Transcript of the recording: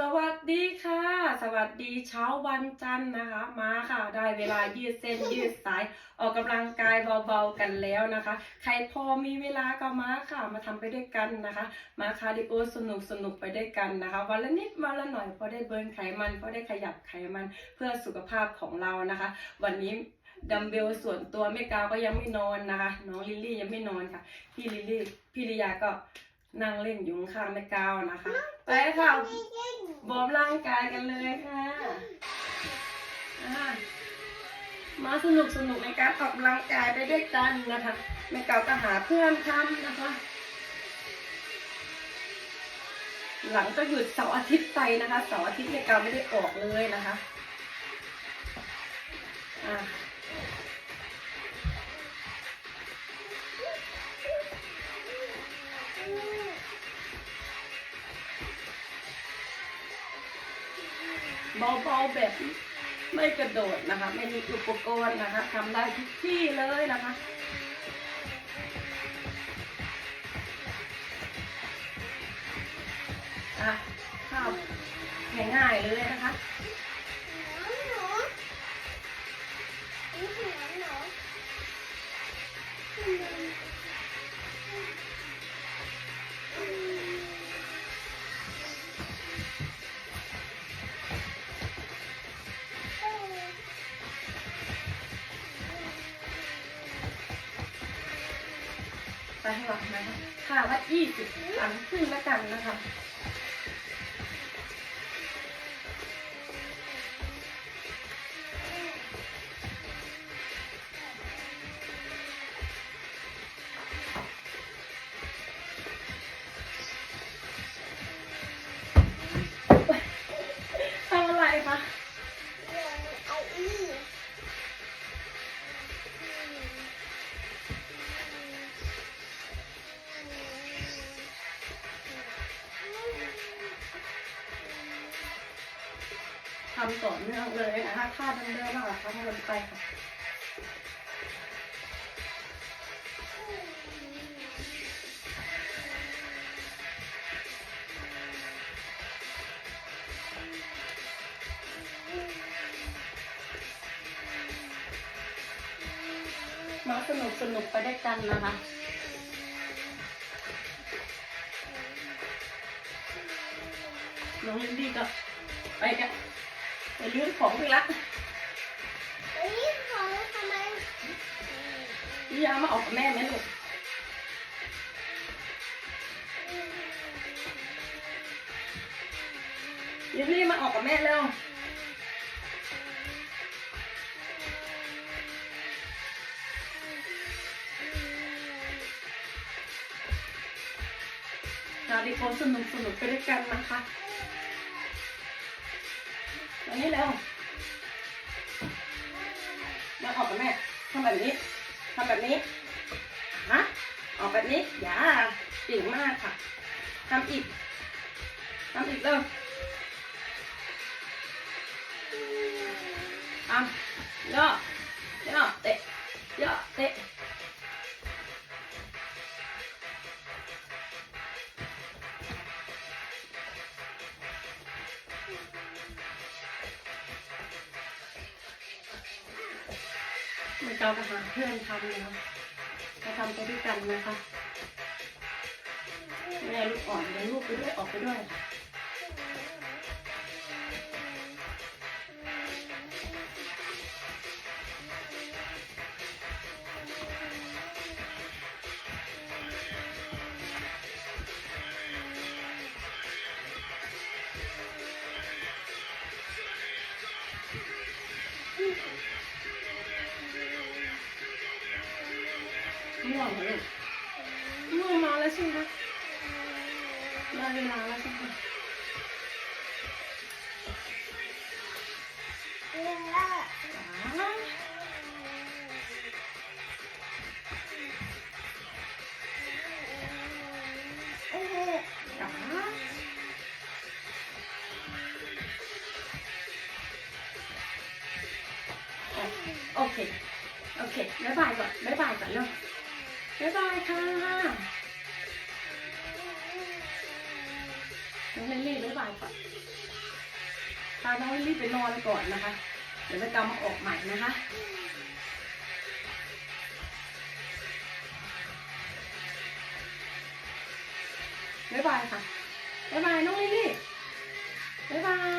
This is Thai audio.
สวัสดีค่ะ สวัสดีเช้าวันจันทร์นะคะ มาค่ะ ได้เวลายืดเส้นยืดสาย ออกกำลังกายเบาๆกันแล้วนะคะ ใครพอมีเวลาก็มาค่ะ มาทำไปด้วยกันนะคะ มาคาร์ดิโอสนุกสนุกไปด้วยกันนะคะ วันละนิดวันละหน่อยพอได้เบิร์นไขมันพอได้ขยับไขมันเพื่อสุขภาพของเรานะคะ วันนี้ดัมเบลส่วนตัวแม่กาวก็ยังไม่นอนนะคะ น้องลิลลี่ยังไม่นอนค่ะ พี่ลิลลี่พี่ลิยาก็นั่งเล่นอยู่ข้างๆแม่กาวนะคะ ไปค่ะ วอร์มร่างกายกันเลยค่ะ มาสนุกสนุกในการออกกำลังกายไปด้วยกันนะคะแม่เก่าก็หาเพื่อนทำนะคะ หลังจากหยุดเสาร์อาทิตย์ไปนะคะเสาร์อาทิตย์แม่เก่าไม่ได้ออกเลยนะคะ อ่า เบาๆแบบไม่กระโดดนะคะ ไม่มีอุปกรณ์นะคะทำได้ทุกที่เลยนะคะอะข้าวง่ายๆเลยนะคะ ไปข้างหลังนะคะค่ะละยี่สิบครั้งครึ่งละกันนะคะ ทำต่อเนื่องเลยนะคะค่าเดิมๆนะคะทำวนไปค่ะมาสนุกสนุกไปได้วยกันนะคะ น้องลินดี้ก็ไปกัน ไปเรื่องของพี่ละพี่ยามาออกกับแม่ไหมลูกลินดี้มาออกกับแม่เร็วเราดีโคสนุกสนุกไปด้วยกันนะคะ อันนี้เร็วมาออกกับแม่ทำแบบนี้ทำแบบนี้ฮะออกแบบนี้อย่าเก่งมากค่ะทำอีกทำอีกเร็วทำย่อย่อเตะย่อเตะ เราไปหาเพื่อนทำนะคะมาทำไปด้วยกันนะคะแม่ลูกอ่อนเลี้ยงลูกไปด้วยออกไปด้วยค่ะ คโอเคบ๊ายบายก่อนบ๊ายบายก่อนเนาะ บ๊ายบายค่ะน้องลิลลี่บ๊ายบายก่อนพาน้องลิลลี่ไปนอนก่อนนะคะ เดี๋ยวไปกำมาออกใหม่นะคะบ๊ายบายค่ะบ๊ายบายน้องลิลลี่บ๊ายบาย